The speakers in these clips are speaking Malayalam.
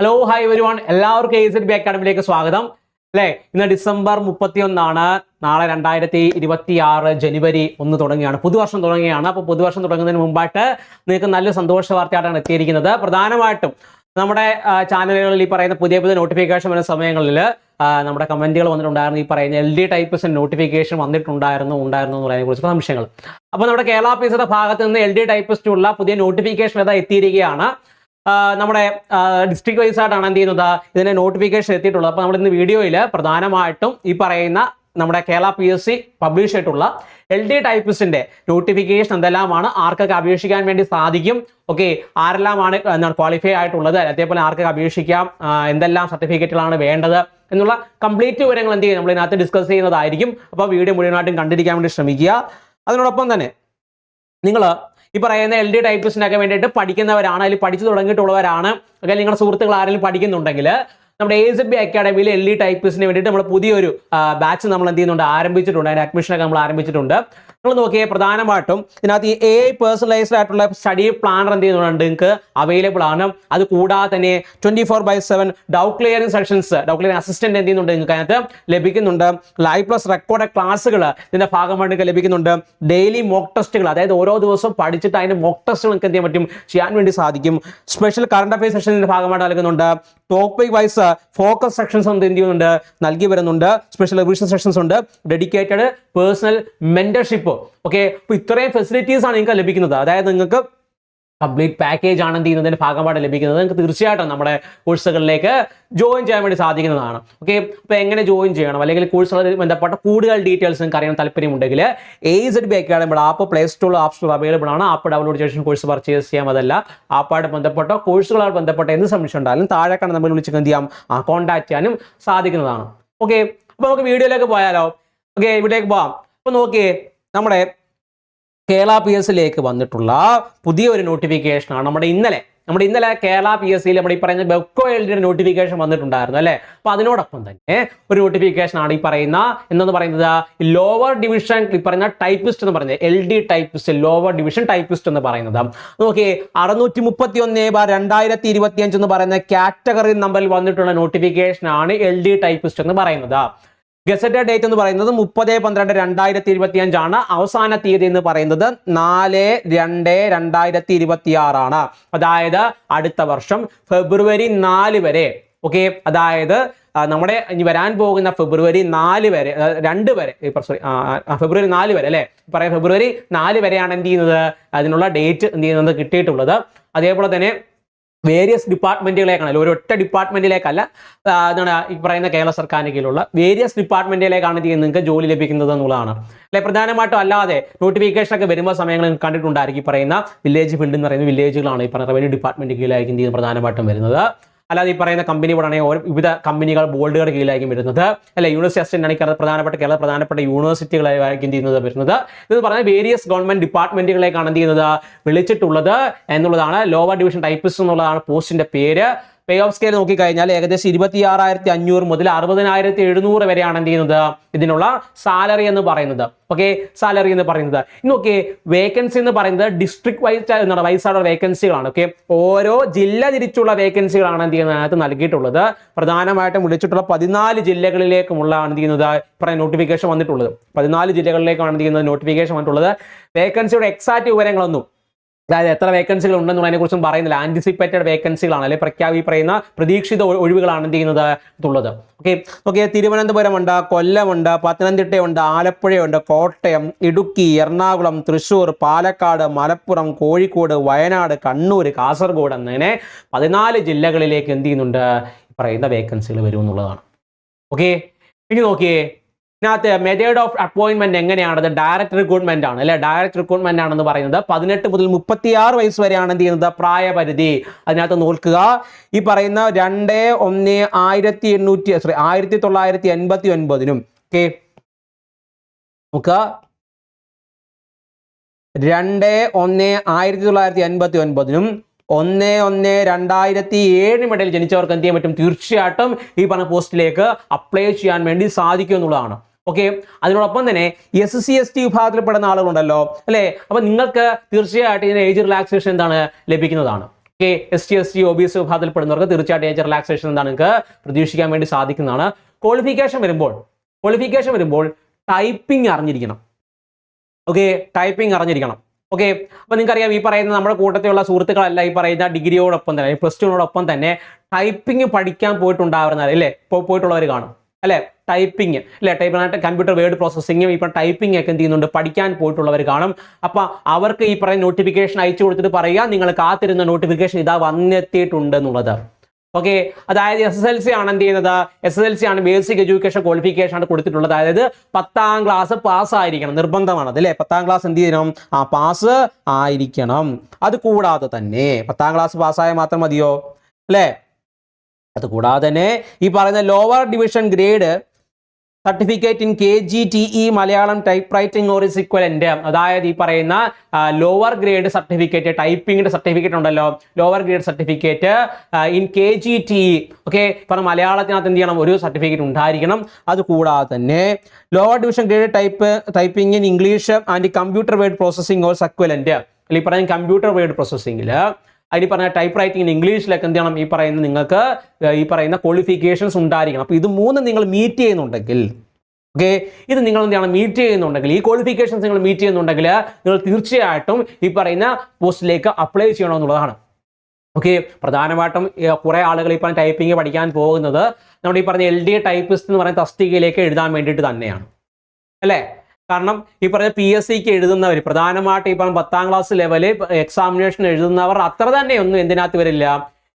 ഹലോ ഹായ് വരുവാൻ എല്ലാവർക്കും എ സെഡ് ബി അക്കാഡമിയിലേക്ക് സ്വാഗതം. അല്ലേ? ഇന്ന് ഡിസംബർ മുപ്പത്തി ഒന്നാണ് നാളെ രണ്ടായിരത്തി ഇരുപത്തി ആറ് ജനുവരി ഒന്ന് തുടങ്ങിയാണ്. പുതുവർഷം തുടങ്ങിയാണ്. അപ്പോൾ പുതുവർഷം തുടങ്ങുന്നതിന് മുമ്പായിട്ട് നിങ്ങൾക്ക് നല്ല സന്തോഷ വാർത്തയായിട്ടാണ് എത്തിയിരിക്കുന്നത്. പ്രധാനമായിട്ടും നമ്മുടെ ചാനലുകളിൽ ഈ പറയുന്ന പുതിയ പുതിയ നോട്ടിഫിക്കേഷൻ വരുന്ന സമയങ്ങളിൽ നമ്മുടെ കമന്റുകൾ വന്നിട്ടുണ്ടായിരുന്നു. ഈ പറയുന്ന എൽ ഡി ടൈപ്പിസിന് നോട്ടിഫിക്കേഷൻ വന്നിട്ടുണ്ടായിരുന്നു ഉണ്ടായിരുന്നു എന്ന് എന്നുള്ളതിനെ കുറിച്ചുള്ള സംശയങ്ങൾ. അപ്പോൾ നമ്മുടെ കേരള പിസയുടെ ഭാഗത്ത് നിന്ന് എൽ ഡി ടൈപ്പിസ്റ്റുള്ള പുതിയ നോട്ടിഫിക്കേഷൻ ഇതാ എത്തിയിരിക്കുകയാണ്. നമ്മുടെ ഡിസ്ട്രിക്ട് വൈസ് ആയിട്ടാണ് എന്ത് ചെയ്യുന്നത്? ഇതിന് നോട്ടിഫിക്കേഷൻ എത്തിയിട്ടുള്ളത്. അപ്പോൾ നമ്മൾ ഇന്ന് വീഡിയോയിൽ പ്രധാനമായിട്ടും ഈ പറയുന്ന നമ്മുടെ Kerala P S C publish ചെയ്തിട്ടുള്ള എൽ ഡി ടൈപ്പിസ്റ്റിന്റെ നോട്ടിഫിക്കേഷൻ എന്തെല്ലാമാണ്? ആർക്കൊക്കെ അപേക്ഷിക്കാൻ വേണ്ടി സാധിക്കും? ഓക്കെ ആരെല്ലാമാണ് എന്താണ് ക്വാളിഫൈ ആയിട്ടുള്ളത്? അതേപോലെ ആർക്കൊക്കെ അപേക്ഷിക്കാം? എന്തെല്ലാം സർട്ടിഫിക്കറ്റുകളാണ് വേണ്ടത്? എന്നുള്ള കംപ്ലീറ്റ് വിവരങ്ങൾ എന്ത് ചെയ്യും? നമ്മൾ ഇതിനകത്ത് ഡിസ്കസ് ചെയ്യുന്നതായിരിക്കും. അപ്പോൾ വീഡിയോ മുഴുവനായിട്ടും കണ്ടിരിക്കാൻ വേണ്ടി ശ്രമിക്കുക. അതിനോടൊപ്പം തന്നെ നിങ്ങൾ ഈ പറയുന്ന എൽ ഡി ടൈപ്പിസ്റ്റിനൊക്കെ വേണ്ടിയിട്ട് പഠിക്കുന്നവരാണ് അതിൽ പഠിച്ചു തുടങ്ങിയിട്ടുള്ളവരാണ്. അല്ലെങ്കിൽ നിങ്ങളുടെ സുഹൃത്തുക്കൾ ആരെങ്കിലും പഠിക്കുന്നുണ്ടെങ്കിൽ നമ്മുടെ എ സി ബി അക്കാഡമിയിൽ എൽ ഡി ടൈപ്പിസ്റ്റിന് വേണ്ടിയിട്ട് നമ്മൾ പുതിയൊരു ബാച്ച് നമ്മൾ എന്ത് ചെയ്യുന്നുണ്ട് ആരംഭിച്ചിട്ടുണ്ട്. അതിന് അഡ്മിഷനൊക്കെ നമ്മൾ ആരംഭിച്ചിട്ടുണ്ട്. നിങ്ങൾ നോക്കിയേ പ്രധാനമായിട്ടും ഇതിനകത്ത് ഈ എ പേഴ്സണലൈസ്ഡ് ആയിട്ടുള്ള സ്റ്റഡി പ്ലാനർ എന്ത് ചെയ്യുന്നുണ്ട്? നിങ്ങൾക്ക് അവൈലബിൾ ആണ്. അത് കൂടാതെ തന്നെ twenty four by seven doubt clearing sessions doubt clearing assistant എന്ത് ചെയ്യുന്നുണ്ട് നിങ്ങൾക്ക് അതിനകത്ത് ലഭിക്കുന്നുണ്ട്. ലൈവ് പ്ലസ് റെക്കോർഡ് ക്ലാസ്സുകൾ ഇതിന്റെ ഭാഗമായിട്ട് നിങ്ങൾക്ക് ലഭിക്കുന്നുണ്ട്. ഡെയിലി മോക്ക് ടെസ്റ്റുകൾ അതായത് ഓരോ ദിവസവും പഠിച്ചിട്ട് അതിന്റെ മോക്ക് ടെസ്റ്റുകൾ നിങ്ങൾക്ക് എന്ത് ചെയ്യാൻ പറ്റും? ചെയ്യാൻ വേണ്ടി സാധിക്കും. സ്പെഷ്യൽ കറണ്ട് അഫയർ സെഷനിന്റെ ഭാഗമായിട്ട് നൽകുന്നുണ്ട്. ടോപ്പിക് വൈസ് ഫോക്കസ് സെക്ഷൻസ് എന്ത് ചെയ്യുന്നുണ്ട്? നൽകി വരുന്നുണ്ട്. സ്പെഷ്യൽ റിവിഷൻ സെഷൻസ് ഉണ്ട്. ഡെഡിക്കേറ്റഡ് പേഴ്സണൽ മെന്റർഷിപ്പ് ഓക്കെ അപ്പോൾ ഇത്രയും ഫെസിലിറ്റീസ് ആണ് നിങ്ങൾക്ക് ലഭിക്കുന്നത്. അതായത് നിങ്ങൾക്ക് കംപ്ലീറ്റ് പാക്കേജ് ആണ് എന്ത് ചെയ്യുന്നതിന്റെ ഭാഗമായിട്ട് ലഭിക്കുന്നത്. നിങ്ങൾക്ക് തീർച്ചയായിട്ടും നമ്മുടെ കോഴ്സുകളിലേക്ക് ജോയിൻ ചെയ്യാൻ വേണ്ടി സാധിക്കുന്നതാണ്. ഓക്കെ അപ്പോൾ എങ്ങനെ ജോയിൻ ചെയ്യണം? അല്ലെങ്കിൽ കോഴ്സുകളിൽ ബന്ധപ്പെട്ട കൂടുതൽ ഡീറ്റെയിൽസ് നിങ്ങൾക്ക് അറിയാൻ താല്പര്യമുണ്ടെങ്കിൽ A Z B അക്കാഡമിയുടെ app play store app store available ആണ്. ആപ്പ് ഡൗൺലോഡ് ചെയ്യാൻ കോഴ്സ് പർച്ചേസ് ചെയ്യാം. അതല്ല ആപ്പായിട്ട് ബന്ധപ്പെട്ട കോഴ്സുകളായി ബന്ധപ്പെട്ട എന്ത് സംശയം ഉണ്ടായാലും താഴെ നമ്പർ വിളിച്ച് എന്ത് ചെയ്യാം? കോൺടാക്ട് ചെയ്യാനും സാധിക്കുന്നതാണ്. ഓക്കെ അപ്പോൾ നമുക്ക് വീഡിയോയിലേക്ക് പോയാലോ? ഓക്കെ ഇവിടേക്ക് പോവാം. അപ്പോൾ നോക്കിയേ നമ്മുടെ കേരള പി എസിലേക്ക് വന്നിട്ടുള്ള പുതിയ ഒരു നോട്ടിഫിക്കേഷനാണ് നമ്മുടെ ഇന്നലെ നമ്മുടെ ഇന്നലെ കേരള പി എസ് സിയിൽ നമ്മുടെ ഈ പറയുന്ന ബെക്കോ നോട്ടിഫിക്കേഷൻ വന്നിട്ടുണ്ടായിരുന്നു അല്ലേ? അപ്പൊ അതിനോടൊപ്പം തന്നെ ഒരു നോട്ടിഫിക്കേഷൻ ആണ് ഈ പറയുന്ന എന്നു പറയുന്നത്? ലോവർ ഡിവിഷൻ ഈ പറയുന്ന ടൈപ്പിസ്റ്റ് എന്ന് പറയുന്നത് L D typist lower division typist എന്ന് പറയുന്നത്. നോക്കി അറുന്നൂറ്റി മുപ്പത്തി ഒന്ന് രണ്ടായിരത്തി ഇരുപത്തി അഞ്ച് എന്ന് പറയുന്ന കാറ്റഗറി നമ്പറിൽ വന്നിട്ടുള്ള നോട്ടിഫിക്കേഷൻ ആണ് എൽ ഡി ടൈപ്പിസ്റ്റ് എന്ന് പറയുന്നത്. ഗസറ്റഡ് ഡേറ്റ് എന്ന് പറയുന്നത് മുപ്പത് പന്ത്രണ്ട് രണ്ടായിരത്തി ഇരുപത്തി അഞ്ചാണ് അവസാന തീയതി എന്ന് പറയുന്നത് നാല് രണ്ട് രണ്ടായിരത്തി ഇരുപത്തി ആറാണ് അതായത് അടുത്ത വർഷം ഫെബ്രുവരി നാല് വരെ. ഓക്കെ? അതായത് നമ്മുടെ ഇനി വരാൻ പോകുന്ന ഫെബ്രുവരി നാല് വരെ രണ്ട് വരെ സോറി ഫെബ്രുവരി നാല് വരെ അല്ലേ? പറയാം ഫെബ്രുവരി നാല് വരെയാണ് എന്ത് ചെയ്യുന്നത്? അതിനുള്ള ഡേറ്റ് എന്ത് ചെയ്യുന്നത്? കിട്ടിയിട്ടുള്ളത്. അതേപോലെ തന്നെ വേരിയസ് ഒറ്റ ഡിപ്പാർട്ട്മെന്റിലേക്കല്ല ആ, എന്താണ് ഈ പറയുന്ന കേരള സർക്കാരിന് കീഴിലുള്ള വേരിയസ് ഡിപ്പാർട്ട്മെന്റിലേക്കാണ് ഇത് നിങ്ങൾക്ക് ജോലി ലഭിക്കുന്നത് എന്നുള്ളതാണ്. അല്ലെ പ്രധാനമായിട്ടും അല്ലാതെ നോട്ടിഫിക്കേഷൻ ഒക്കെ വരുമ്പോൾ സമയങ്ങളിൽ കണ്ടിട്ടുണ്ടായിരിക്കും ഈ പറയുന്ന വില്ലേജ് ഫീൽഡ് എന്ന് പറയുന്ന വില്ലേജുകളാണ് ഈ പറയുന്ന റവന്യൂ ഡിപ്പാർട്ട്മെന്റ് കീഴിലായിരിക്കും ഇത് പ്രധാനമായിട്ടും വരുന്നത്. അല്ലാതെ ഈ പറയുന്ന കമ്പനി ആണെങ്കിൽ വിവിധ കമ്പനികൾ ബോർഡുകളുടെ കീഴിലായിരിക്കും വരുന്നത്. അല്ലെ? യൂണിവേഴ്സിറ്റി അസിസ്റ്റന്റ് ആണെങ്കിൽ പ്രധാനപ്പെട്ട കേരള പ്രധാനപ്പെട്ട യൂണിവേഴ്സിറ്റികളായിരിക്കും ചെയ്യുന്നത് വരുന്നത്? ഇത് പറഞ്ഞാൽ വേരിയസ് ഗവൺമെന്റ് ഡിപ്പാർട്ട്മെന്റുകളേക്കാണ് എന്ത് ചെയ്യുന്നത്? വിളിച്ചിട്ടുള്ളത് എന്നുള്ളതാണ്. ലോവർ ഡിവിഷൻ ടൈപ്പിസ്റ്റ് എന്നുള്ളതാണ് പോസ്റ്റിന്റെ പേര്. പേ ഓഫ് സ്കെയിൽ നോക്കിക്കഴിഞ്ഞാൽ ഏകദേശം ഇരുപത്തി ആറായിരത്തി അഞ്ഞൂറ് മുതൽ അറുപതിനായിരത്തി എഴുന്നൂറ് വരെയാണ് എന്ത് ചെയ്യുന്നത്? ഇതിനുള്ള സാലറി എന്ന് പറയുന്നത്. ഓക്കെ സാലറി എന്ന് പറയുന്നത്. ഇന്നൊക്കെ വേക്കൻസി എന്ന് പറയുന്നത് ഡിസ്ട്രിക്ട് വൈസ് എന്താണ് വൈസ് ആയിട്ടുള്ള വേക്കൻസികളാണ് ഓക്കെ ഓരോ ജില്ല തിരിച്ചുള്ള വേക്കൻസികളാണ് എന്ത് ചെയ്യുന്നത്? അതിനകത്ത് നൽകിയിട്ടുള്ളത്. പ്രധാനമായിട്ടും വിളിച്ചിട്ടുള്ള പതിനാല് ജില്ലകളിലേക്കുമുള്ള എന്ത് ചെയ്യുന്നത്? പറയാൻ നോട്ടിഫിക്കേഷൻ വന്നിട്ടുള്ളത്. പതിനാല് ജില്ലകളിലേക്കാണ് എന്ത് ചെയ്യുന്നത്? നോട്ടിഫിക്കേഷൻ വന്നിട്ടുള്ളത്. വേക്കൻസിയുടെ എക്സാക്ട് വിവരങ്ങളൊന്നും അതായത് എത്ര വേക്കൻസികൾ ഉണ്ടെന്നുള്ളതിനെ കുറിച്ചും പറയുന്നില്ല. ആന്റിസിപ്പേറ്റഡ് വേക്കൻസികളാണ് അല്ലെങ്കിൽ പ്രഖ്യാപി പറയുന്ന പ്രതീക്ഷിത ഒഴിവുകളാണ് എന്ത് ചെയ്യുന്നത്? ഉള്ളത് ഓക്കെ ഓക്കെ തിരുവനന്തപുരമുണ്ട് കൊല്ലമുണ്ട് പത്തനംതിട്ടയുണ്ട് ആലപ്പുഴയുണ്ട് കോട്ടയം ഇടുക്കി എറണാകുളം തൃശ്ശൂർ പാലക്കാട് മലപ്പുറം കോഴിക്കോട് വയനാട് കണ്ണൂർ കാസർഗോഡ് എന്നിങ്ങനെ പതിനാല് ജില്ലകളിലേക്ക് എന്ത് ചെയ്യുന്നുണ്ട്? പറയുന്ന വേക്കൻസികൾ വരും എന്നുള്ളതാണ് ഓക്കെ ഇനി നോക്കിയേ ഇതിനകത്ത് മെത്തേഡ് ഓഫ് അപ്പോയിന്റ്മെന്റ് എങ്ങനെയാണത് ഡയറക്ട് റിക്രൂട്ട്മെന്റ് ആണ്. അല്ലെ? ഡയറക്ട് റിക്രൂട്ട്മെന്റ് ആണെന്ന് പറയുന്നത് പതിനെട്ട് മുതൽ മുപ്പത്തിയാറ് വയസ്സ് വരെയാണ് എന്ത് ചെയ്യുന്നത്? പ്രായപരിധി. അതിനകത്ത് നോക്കുക. ഈ പറയുന്ന രണ്ട് ഒന്ന് ആയിരത്തി എണ്ണൂറ്റി സോറി ആയിരത്തി തൊള്ളായിരത്തി എൺപത്തി ഒൻപതിനും ഓക്കെ നോക്കുക. രണ്ട് ഒന്ന് ആയിരത്തി തൊള്ളായിരത്തി എൺപത്തി ഒൻപതിനും ഒന്ന് ഒന്ന് രണ്ടായിരത്തി ഏഴിനും ഇടയിൽ ജനിച്ചവർക്ക് എന്ത് ചെയ്യാൻ പറ്റും? തീർച്ചയായിട്ടും ഈ പറഞ്ഞ പോസ്റ്റിലേക്ക് അപ്ലൈ ചെയ്യാൻ വേണ്ടി സാധിക്കും എന്നുള്ളതാണ്. ഓക്കെ അതിനോടൊപ്പം തന്നെ എസ് സി എസ് ടി വിഭാഗത്തിൽപ്പെടുന്ന ആളുകളുണ്ടല്ലോ അല്ലേ? അപ്പൊ നിങ്ങൾക്ക് തീർച്ചയായിട്ടും ഇതിന് ഏജ് റിലാക്സേഷൻ എന്താണ് ലഭിക്കുന്നതാണ്. Okay S T S T O B S വിഭാഗത്തിൽപ്പെടുന്നവർക്ക് തീർച്ചയായിട്ടും ഏജ് റിലാക്സേഷൻ എന്താണ് നിങ്ങൾക്ക് പ്രതീക്ഷിക്കാൻ വേണ്ടി സാധിക്കുന്നതാണ്. ക്വാളിഫിക്കേഷൻ വരുമ്പോൾ ക്വാളിഫിക്കേഷൻ വരുമ്പോൾ ടൈപ്പിംഗ് അറിഞ്ഞിരിക്കണം. ഓക്കെ ടൈപ്പിംഗ് അറിഞ്ഞിരിക്കണം. ഓക്കെ അപ്പൊ നിങ്ങൾക്കറിയാം ഈ പറയുന്ന നമ്മുടെ കൂട്ടത്തിലുള്ള സുഹൃത്തുക്കളല്ല ഈ പറയുന്ന ഡിഗ്രിയോടൊപ്പം തന്നെ പ്ലസ് ടുവിനോടൊപ്പം തന്നെ ടൈപ്പിംഗ് പഠിക്കാൻ പോയിട്ടുണ്ടാവുന്നവർ അല്ലേ? പോയിട്ടുള്ളവർ കാണും. അല്ലേ? ടൈപ്പിംഗ് അല്ലേ? ടൈപ്പ് കമ്പ്യൂട്ടർ വേർഡ് പ്രോസസ്സിങ്ങും ഇപ്പം ടൈപ്പിംഗ് ഒക്കെ എന്ത് ചെയ്യുന്നുണ്ട്? പഠിക്കാൻ പോയിട്ടുള്ളവർ കാണും. അപ്പൊ അവർക്ക് ഈ പറയുന്ന നോട്ടിഫിക്കേഷൻ അയച്ചു കൊടുത്തിട്ട് പറയുക നിങ്ങൾ കാത്തിരുന്ന നോട്ടിഫിക്കേഷൻ ഇതാ വന്നെത്തിയിട്ടുണ്ട് എന്നുള്ളത് ഓക്കെ അതായത് എസ് എസ് എൽ സി ആണ് എന്ത് ചെയ്യുന്നത്? എസ് എസ് എൽ സി ആണ് ബേസിക് എഡ്യൂക്കേഷൻ ക്വാളിഫിക്കേഷൻ ആണ് കൊടുത്തിട്ടുള്ളത്. അതായത് പത്താം ക്ലാസ് പാസ് ആയിരിക്കണം. നിർബന്ധമാണ് അല്ലേ? പത്താം ക്ലാസ് എന്ത് ചെയ്യണം? ആ പാസ് ആയിരിക്കണം. അത് കൂടാതെ തന്നെ പത്താം ക്ലാസ് പാസ്സായാൽ മാത്രം മതിയോ? അല്ലേ? അത് കൂടാതെ തന്നെ ഈ പറയുന്ന lower division grade certificate in K G T E Malayalam typewriting or is equivalent അതായത് ഈ പറയുന്ന ലോവർ ഗ്രേഡ് സർട്ടിഫിക്കറ്റ് ടൈപ്പിംഗിന്റെ സർട്ടിഫിക്കറ്റ് ഉണ്ടല്ലോ. Lower grade certificate in K G T E okay പറഞ്ഞ മലയാളത്തിനകത്ത് എന്ത് ചെയ്യണം? ഒരു സർട്ടിഫിക്കറ്റ് ഉണ്ടായിരിക്കണം. അത് കൂടാതെ തന്നെ lower division grade type typing in English and computer word processing or equivalent അല്ലെങ്കിൽ പറയുന്ന കമ്പ്യൂട്ടർ വേർഡ് പ്രോസസ്സിംഗിൽ അതിന് പറഞ്ഞ ടൈപ്പ് റൈറ്റിംഗിന് ഇംഗ്ലീഷിലൊക്കെ എന്ത് ചെയ്യണം? ഈ പറയുന്ന നിങ്ങൾക്ക് ഈ പറയുന്ന ക്വാളിഫിക്കേഷൻസ് ഉണ്ടായിരിക്കണം. അപ്പോൾ ഇത് മൂന്ന് നിങ്ങൾ മീറ്റ് ചെയ്യുന്നുണ്ടെങ്കിൽ ഓക്കെ ഇത് നിങ്ങൾ എന്ത് ചെയ്യണം? മീറ്റ് ചെയ്യുന്നുണ്ടെങ്കിൽ ഈ ക്വാളിഫിക്കേഷൻസ് നിങ്ങൾ മീറ്റ് ചെയ്യുന്നുണ്ടെങ്കിൽ നിങ്ങൾ തീർച്ചയായിട്ടും ഈ പറയുന്ന പോസ്റ്റിലേക്ക് അപ്ലൈ ചെയ്യണമെന്നുള്ളതാണ്. ഓക്കെ പ്രധാനമായിട്ടും കുറെ ആളുകൾ ഈ പറഞ്ഞ ടൈപ്പിംഗ് പഠിക്കാൻ പോകുന്നത് നമ്മുടെ ഈ പറഞ്ഞ എൽ ഡി ടൈപ്പിസ്റ്റ് എന്ന് പറയുന്ന തസ്തികയിലേക്ക് എഴുതാൻ വേണ്ടിയിട്ട് തന്നെയാണ്. അല്ലേ? കാരണം ഈ പറഞ്ഞ പി എസ് സിക്ക് എഴുതുന്നവർ പ്രധാനമായിട്ട് ഈ പറഞ്ഞ പത്താം ക്ലാസ് ലെവൽ എക്സാമിനേഷൻ എഴുതുന്നവർ അത്ര തന്നെ ഒന്നും എന്തിനകത്ത് വരില്ല.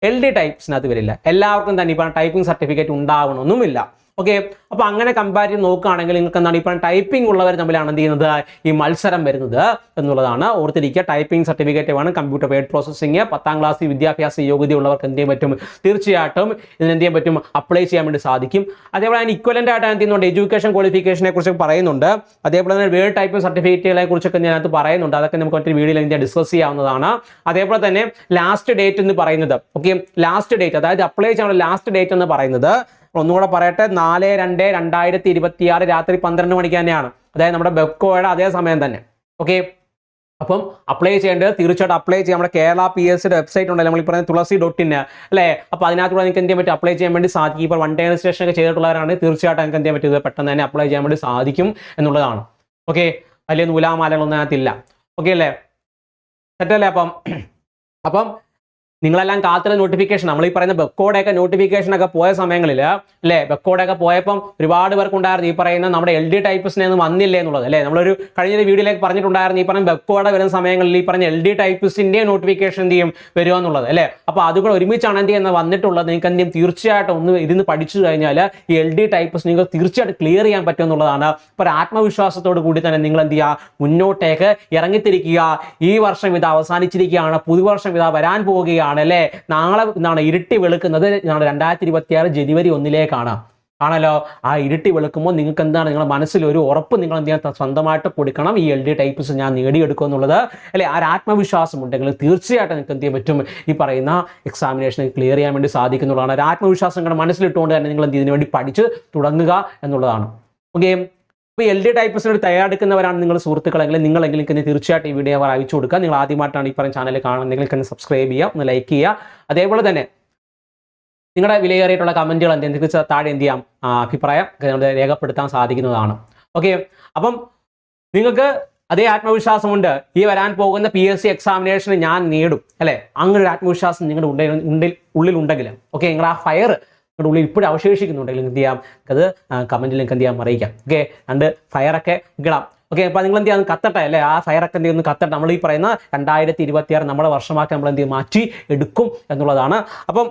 എൽ ഡി ടൈപ്സിനകത്ത് വരില്ല. എല്ലാവർക്കും തന്നെ ഈ പറഞ്ഞ ടൈപ്പിംഗ് സർട്ടിഫിക്കറ്റ് ഉണ്ടാവണമെന്നുമില്ല. ഓക്കെ അപ്പൊ അങ്ങനെ കമ്പാരിറ്റീവ് നോക്കുകയാണെങ്കിൽ നിങ്ങൾക്ക് എന്താണ്? ഇപ്പം ടൈപ്പിംഗ് ഉള്ളവർ തമ്മിലാണ് എന്ത് ചെയ്യുന്നത്? ഈ മത്സരം വരുന്നത് എന്നുള്ളതാണ്. ഓർത്തിരിക്കുക ടൈപ്പിംഗ് സർട്ടിഫിക്കറ്റ് വേണം കമ്പ്യൂട്ടർ വേഡ് പ്രോസസ്സിംഗ് പത്താം ക്ലാസ് വിദ്യാഭ്യാസ യോഗ്യതയുള്ളവർക്ക് എന്ത് ചെയ്യാൻ പറ്റും? തീർച്ചയായിട്ടും ഇതിന് എന്ത് ചെയ്യാൻ പറ്റും? അപ്ലൈ ചെയ്യാൻ വേണ്ടി സാധിക്കും. അതേപോലെ തന്നെ ഇക്വലന്റ് ആയിട്ട് എന്ത് ചെയ്യുന്നുണ്ട്? എഡ്യൂക്കേഷൻ ക്വാളിഫിക്കേഷനെ കുറിച്ച് പറയുന്നുണ്ട്. അതേപോലെ തന്നെ വേഡ് ടൈപ്പിംഗ് സർട്ടിഫിക്കറ്റുകളെ കുറിച്ചൊക്കെ ഞാനത് പറയുന്നുണ്ട്. അതൊക്കെ നമുക്ക് മറ്റൊരു വീഡിയോയിൽ ഇന്ത്യ ഡിസ്കസ് ചെയ്യാവുന്നതാണ്. അതേപോലെ തന്നെ ലാസ്റ്റ് ഡേറ്റ് എന്ന് പറയുന്നത്. ഓക്കെ ലാസ്റ്റ് ഡേറ്റ് അതായത് അപ്ലൈ ചെയ്യാനുള്ള ലാസ്റ്റ് ഡേറ്റ് എന്ന് പറയുന്നത് ഒന്നുകൂടെ പറയട്ടെ നാല് രണ്ട് രണ്ടായിരത്തി ഇരുപത്തി ആറ് രാത്രി പന്ത്രണ്ട് മണിക്ക് തന്നെയാണ്. അതായത് നമ്മുടെ ബെക്കോയുടെ അതേ സമയം തന്നെ. ഓക്കെ? അപ്പം അപ്ലൈ ചെയ്യേണ്ടത് തീർച്ചയായിട്ടും അപ്ലൈ ചെയ്യാം. നമ്മുടെ കേരള പി എസ് സിയുടെ വെബ്സൈറ്റ് ഉണ്ടല്ലോ നമ്മൾ പറയുന്നത് തുളസി ഡോട്ട് ഇൻ അല്ലേ? അപ്പോൾ അതിനകത്തൂടെ നിങ്ങൾക്ക് എന്ത് ചെയ്യാൻ പറ്റും? അപ്ലൈ ചെയ്യാൻ വേണ്ടി സാധിക്കും. ഇപ്പോൾ വൺ ഡേ രജിസ്ട്രേഷൻ ഒക്കെ ചെയ്തിട്ടുള്ളവരാണ് തീർച്ചയായിട്ടും നിങ്ങൾക്ക് എന്ത് ചെയ്യാൻ പറ്റും പെട്ടെന്ന് തന്നെ അപ്ലൈ ചെയ്യാൻ വേണ്ടി സാധിക്കും എന്നുള്ളതാണ്. ഓക്കെ? വലിയ നൂലാമാലകളൊന്നും അതിനകത്തില്ല. ഓക്കെ അല്ലേ? സെറ്റല്ലേ അപ്പം? അപ്പം നിങ്ങളെല്ലാം കാത്തിരുന്ന നോട്ടിഫിക്കേഷൻ നമ്മൾ ഈ പറയുന്ന ബെക്കോടെയൊക്കെ നോട്ടിഫിക്കേഷൻ ഒക്കെ പോയ സമയങ്ങളിൽ അല്ലേ? ബെക്കോടെയൊക്കെ പോയപ്പം ഒരുപാട് പേർക്കുണ്ടായിരുന്നു ഈ പറയുന്ന നമ്മുടെ എൽ ഡി ടൈപ്പിസ്റ്റിനെ ഒന്നും വന്നില്ലേ എന്നുള്ളത് അല്ലേ? നമ്മളൊരു കഴിഞ്ഞ വീഡിയോയിലേക്ക് പറഞ്ഞിട്ടുണ്ടായിരുന്നു ഈ പറഞ്ഞ ബെക്കോടെ വരുന്ന സമയങ്ങളിൽ ഈ പറഞ്ഞ എൽ ഡി ടൈപ്പിസ്റ്റിന്റെ നോട്ടിഫിക്കേഷൻ എന്ത് ചെയ്യും? വരിക എന്നുള്ളത് അല്ലേ? അപ്പോൾ അതുകൂടെ ഒരുമിച്ചാണ് എന്ത് ചെയ്യുന്നത്? വന്നിട്ടുള്ളത് നിങ്ങൾക്ക് എന്ത് ചെയ്യും? തീർച്ചയായിട്ടും ഒന്ന് ഇരുന്ന് പഠിച്ചു കഴിഞ്ഞാൽ ഈ എൽ ഡി ടൈപ്പിസ്റ്റ് നിങ്ങൾക്ക് തീർച്ചയായിട്ടും ക്ലിയർ ചെയ്യാൻ പറ്റും എന്നുള്ളതാണ്. അപ്പോൾ ആത്മവിശ്വാസത്തോട് കൂടി തന്നെ നിങ്ങൾ എന്ത് ചെയ്യുക? മുന്നോട്ടേക്ക് ഇറങ്ങിത്തിരിക്കുക. ഈ വർഷം ഇത് അവസാനിച്ചിരിക്കുകയാണ്. പുതുവർഷം ഇതാ വരാൻ പോവുകയാണ്. അല്ലേ? നാളെ എന്താണ് ഇരുട്ടി വെളുക്കുന്നത് രണ്ടായിരത്തി ഇരുപത്തി ആറ് ജനുവരി ഒന്നിലേക്കാണ്. ആണല്ലോ? ആ ഇരുട്ടി വെളുക്കുമ്പോൾ നിങ്ങൾക്ക് എന്താണ് നിങ്ങളുടെ മനസ്സിൽ ഒരു ഉറപ്പ് നിങ്ങൾ എന്ത് ചെയ്യാൻ സ്വന്തമായിട്ട് കൊടുക്കണം. ഈ എൽ ഡി ടൈപ്പ്സ് ഞാൻ നേടിയെടുക്കും എന്നുള്ളത്. അല്ലെ? ആ ആത്മവിശ്വാസം ഉണ്ടെങ്കിൽ തീർച്ചയായിട്ടും നിങ്ങൾക്ക് എന്ത് ചെയ്യാൻ പറ്റും? ഈ പറയുന്ന എക്സാമിനേഷൻ ക്ലിയർ ചെയ്യാൻ വേണ്ടി സാധിക്കുന്നുള്ളതാണ്. ഒരു ആത്മവിശ്വാസം നിങ്ങളുടെ മനസ്സിലിട്ടുകൊണ്ട് തന്നെ നിങ്ങൾ എന്ത് ഇതിനു വേണ്ടി പഠിച്ച് തുടങ്ങുക എന്നുള്ളതാണ്. ഓക്കെ ഇപ്പോൾ എൽ ഡി ടൈപ്പിസിനോട് തയ്യാറെടുക്കുന്നവരാണ് നിങ്ങൾ സുഹൃത്തുക്കളെങ്കിൽ നിങ്ങളെങ്കിലും തന്നെ തീർച്ചയായിട്ടും ഈ വീഡിയോ അയച്ചു കൊടുക്കുക. നിങ്ങൾ ആദ്യമായിട്ടാണ് ഈ പറഞ്ഞ ചാനൽ കാണുന്നതെങ്കിൽ നിങ്ങൾക്ക് സബ്സ്ക്രൈബ് ചെയ്യുക. ഒന്ന് ലൈക്ക് ചെയ്യുക. അതേപോലെ തന്നെ നിങ്ങളുടെ വിലയേറിയിട്ടുള്ള കമന്റുകൾ എന്ത് എന്തെങ്കിലും താഴെ എന്ത് ചെയ്യാം? അഭിപ്രായം രേഖപ്പെടുത്താൻ സാധിക്കുന്നതാണ്. ഓക്കെ അപ്പം നിങ്ങൾക്ക് അതേ ആത്മവിശ്വാസമുണ്ട്. ഈ വരാൻ പോകുന്ന പി എസ് സി എക്സാമിനേഷന് ഞാൻ നേടും. അല്ലേ? അങ്ങനെ ഒരു ആത്മവിശ്വാസം നിങ്ങളുടെ ഉള്ളിൽ ഉള്ളിൽ ഉള്ളിലുണ്ടെങ്കിൽ ഓക്കെ നിങ്ങൾ ആ ഫയർ നിങ്ങളുടെ ഉള്ളിൽ ഇപ്പോഴും അവശേഷിക്കുന്നുണ്ടെങ്കിൽ എന്ത് ചെയ്യാം? അത് കമന്റിൽ നിങ്ങൾക്ക് എന്ത് ചെയ്യാം അറിയിക്കാം. ഓക്കെ രണ്ട് ഫയറൊക്കെ ഇടാം ഓക്കെ അപ്പോൾ നിങ്ങൾ എന്ത് ചെയ്യാം? കത്തട്ടെ അല്ലേ? ആ ഫയറൊക്കെ എന്ത് ചെയ്യുന്നു? കത്തട്ടെ. നമ്മൾ ഈ പറയുന്ന രണ്ടായിരത്തി ഇരുപത്തിയാറ് നമ്മുടെ വർഷമാക്കി നമ്മൾ എന്ത് ചെയ്യും? മാറ്റി എടുക്കും എന്നുള്ളതാണ്. അപ്പം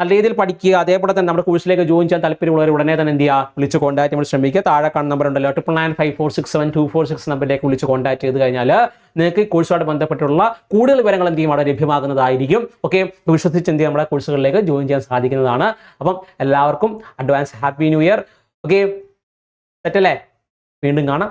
നല്ല രീതിയിൽ പഠിക്കുക അതേപോലെ തന്നെ നമ്മുടെ കോഴ്സിലേക്ക് ജോയിൻ ചെയ്യാൻ താല്പര്യമുള്ളവർ ഉടനെ തന്നെ എന്ത് ചെയ്യുക വിളിച്ച് കോൺടാക്ട് നമ്മൾ ശ്രമിക്കുക. താഴെ കാണുന്ന നമ്പർ ഉണ്ടല്ലോ triple nine five four six seven two four six നമ്പറിലേക്ക് വിളിച്ച് കോൺടാക്ട് ചെയ്ത് കഴിഞ്ഞാൽ നിങ്ങൾക്ക് കോഴ്സുമായിട്ട് ബന്ധപ്പെട്ടുള്ള കൂടുതൽ വിവരങ്ങൾ എന്ത് ചെയ്യും? അവിടെ ലഭ്യമാകുന്നതായിരിക്കും. ഓക്കെ വിശ്വസിച്ച് എന്ത് നമ്മുടെ കോഴ്സുകളിലേക്ക് ജോയിൻ ചെയ്യാൻ സാധിക്കുന്നതാണ്. അപ്പം എല്ലാവർക്കും advance happy new year okay സെറ്റല്ലേ വീണ്ടും കാണാം.